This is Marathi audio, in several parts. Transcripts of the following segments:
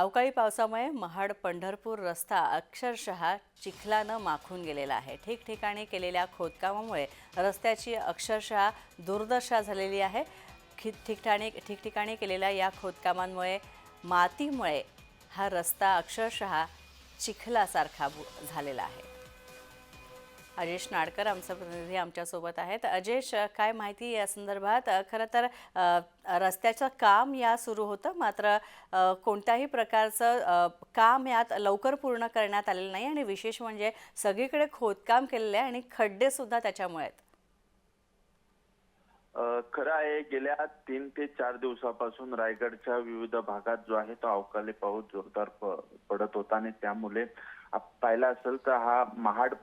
अवकाळी पावसामुळे महाड पंढरपूर रस्ता अक्षरशः चिखलानं माखून गेलेला आहे. ठिकठिकाणी केलेल्या खोदकामामुळे रस्त्याची अक्षरशः दुर्दशा झालेली आहे. खि ठिकठाणी ठिकठिकाणी केलेल्या या खोदकामांमुळे मातीमुळे हा रस्ता अक्षरशः चिखलासारखा झालेला आहे. अजेश नाडकर आमचा प्रतिनिधी आमच्यासोबत आहेत. अजेश काय माहिती या संदर्भात? खरं तर रस्त्याचं काम या सुरू होतं मात्र कोणत्याही प्रकारचं काम यात लवकर पूर्ण करण्यात आलेलं नाही आणि विशेष म्हणजे सगळीकडे खोदकाम केलेलं आहे आणि खड्डेसुद्धा त्याच्यामुळे आहेत. खरं आहे गेल्या तीन ते चार दिवसापासून रायगडच्या विविध भागात जो आहे तो अवकाळी पाऊस जोरदार पडत होता आणि त्यामुळे पाहिला असेल तर हा महाड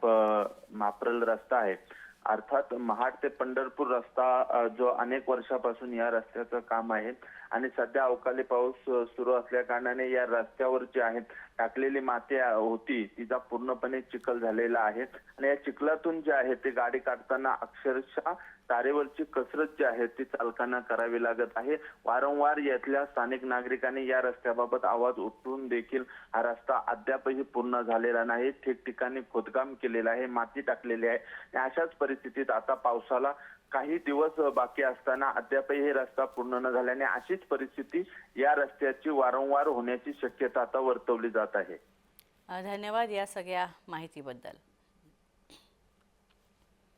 माप्रल रस्ता आहे. अर्थात महाड ते पंढरपूर रस्ता जो अनेक वर्षापासून या रस्त्याचं काम आहे आणि सध्या अवकाळी पाऊस सुरू असल्या कारणाने या रस्त्यावर जे आहे टाकलेली माती होती तिचा पूर्णपणे चिखल झालेला आहे. आणि या चिखलातून जे आहे ते गाडी काढताना अक्षरशः तारेवरची कसरत जी आहे ती चालकांना करावी लागत आहे. वारंवार यातल्या स्थानिक नागरिकांनी या रस्त्याबाबत आवाज उठवून देखील हा रस्ता अद्यापही पूर्ण झालेला नाही. ठिकठिकाणी खोदकाम केलेलं आहे माती टाकलेली आहे. आणि अशाच परिस्थितीत आता पावसाला काही दिवस बाकी असताना अद्यापही हे रस्ता पूर्ण न झाल्याने अशीच परिस्थिती या रस्त्याची वारंवार होण्याची शक्यता आता वर्तवली जात आहे. धन्यवाद या सगळ्या माहितीबद्दल.